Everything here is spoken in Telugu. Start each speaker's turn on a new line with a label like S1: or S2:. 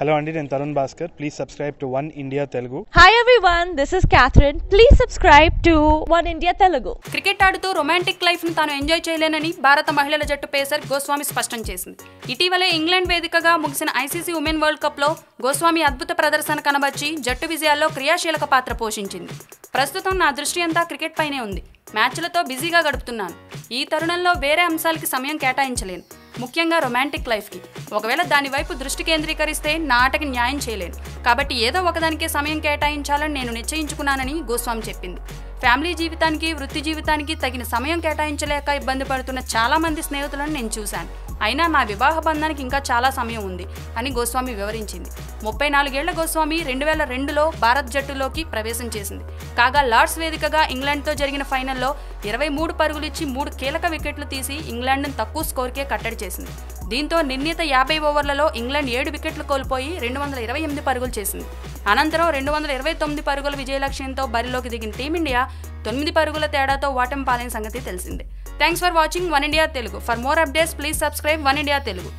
S1: హలో అండి నేను Tarun Bhaskar please subscribe to One India Telugu
S2: Hi everyone, this is Catherine. Please subscribe to One India Telugu.
S3: Cricket ఆడుతూ రొమాంటిక్ లైఫ్ను తాను ఎంజాయ్ చేయలేనని భారత మహిళల జట్టు పేసర్ గోస్వామి స్పష్టం చేసింది. ఇటీవలే ఇంగ్లాండ్ వేదికగా ముగిసిన ఐసీసీ ఉమెన్ వరల్డ్ కప్లో గోస్వామి అద్భుత ప్రదర్శన కనబర్చి జట్టు విజయాల్లో క్రియాశీలక పాత్ర పోషించింది. ప్రస్తుతం నా దృష్టి అంతా క్రికెట్ పైనే ఉంది. మ్యాచ్లతో బిజీగా గడుపుతున్నాను. ఈ తరుణంలో వేరే అంశాలకి సమయం కేటాయించలేను. ముఖ్యంగా రొమాంటిక్ లైఫ్కి. ఒకవేళ దాని వైపు దృష్టి కేంద్రీకరిస్తే నా ఆటకి న్యాయం చేయలేను. కాబట్టి ఏదో ఒకదానికే సమయం కేటాయించాలని నేను నిశ్చయించుకున్నానని గోస్వామి చెప్పింది. ఫ్యామిలీ జీవితానికి వృత్తి జీవితానికి తగిన సమయం కేటాయించలేక ఇబ్బంది పడుతున్న చాలా మంది స్నేహితులను నేను చూశాను. అయినా నా వివాహ బంధానికి ఇంకా చాలా సమయం ఉంది అని గోస్వామి వివరించింది. ముప్పై నాలుగేళ్ళ గోస్వామి రెండు వేల రెండులో భారత్ జట్టులోకి ప్రవేశం చేసింది. కాగా లార్డ్స్ వేదికగా ఇంగ్లాండ్తో జరిగిన ఫైనల్లో ఇరవై మూడు పరుగులిచ్చి మూడు కీలక వికెట్లు తీసి ఇంగ్లాండ్ను తక్కువ స్కోర్కే కట్టడి చేసింది. దీంతో నిర్ణీత యాభై ఓవర్లలో ఇంగ్లాండ్ ఏడు వికెట్లు కోల్పోయి రెండు వందల ఇరవై ఎనిమిది పరుగులు చేసింది. అనంతరం రెండు వందల ఇరవై తొమ్మిది పరుగుల విజయలక్ష్యంతో బరిలోకి దిగిన టీమిండియా తొమ్మిది పరుగుల తేడాతో ఓటమి పాలైన సంగతి తెలిసిందే. Thanks for watching One India Telugu for more updates please subscribe One India Telugu